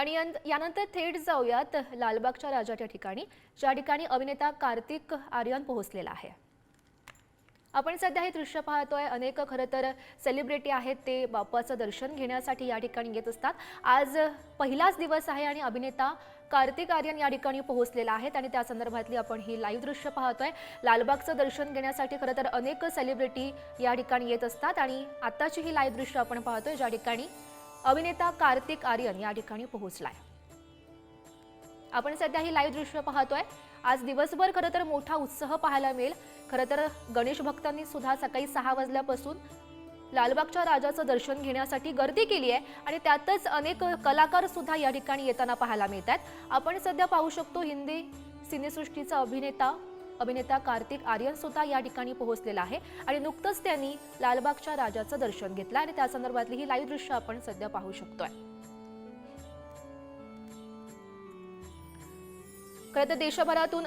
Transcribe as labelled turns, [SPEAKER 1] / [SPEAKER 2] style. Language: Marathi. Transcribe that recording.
[SPEAKER 1] आणि यानंतर थेट जाऊयात लालबागच्या राजाच्या ठिकाणी ज्या ठिकाणी अभिनेता कार्तिक आर्यन पोहोचलेला आहे. आपण सध्या हे दृश्य पाहतोय अनेक खरं तर सेलिब्रिटी आहेत ते बाप्पाचं दर्शन घेण्यासाठी या ठिकाणी येत असतात. आज पहिलाच दिवस आहे आणि अभिनेता कार्तिक आर्यन या ठिकाणी पोहोचलेला आहेत आणि त्या संदर्भातली आपण ही लाईव्ह दृश्य पाहतोय. लालबागचं दर्शन घेण्यासाठी खरं तर अनेक सेलिब्रिटी या ठिकाणी येत असतात आणि आत्ताची ही लाईव्ह दृश्य आपण पाहतोय ज्या ठिकाणी अभिनेता कार्तिक आर्यन या ठिकाणी पोहोचलाय. आपण सध्या ही लाईव्ह दृश्य पाहतोय. आज दिवसभर खरं तर मोठा उत्साह पाहायला मिळेल. खरं तर गणेश भक्तांनी सुद्धा सकाळी सहा वाजल्यापासून लालबागच्या राजाचं दर्शन घेण्यासाठी गर्दी केली आहे आणि त्यातच अनेक कलाकार सुद्धा या ठिकाणी येताना पाहायला मिळत आहेत आपण सध्या पाहू शकतो हिंदी सिनेसृष्टीचा अभिनेता अभिनेता कार्तिक आर्यन सुद्धा या ठिकाणी पोहोचलेला आहे आणि नुकतंच त्यांनी लालबागच्या राजाचं दर्शन घेतलं आणि त्या संदर्भातली ही लाईव्ह दृश्य आपण सध्या पाहू शकतोय. खरं तर देशभरातून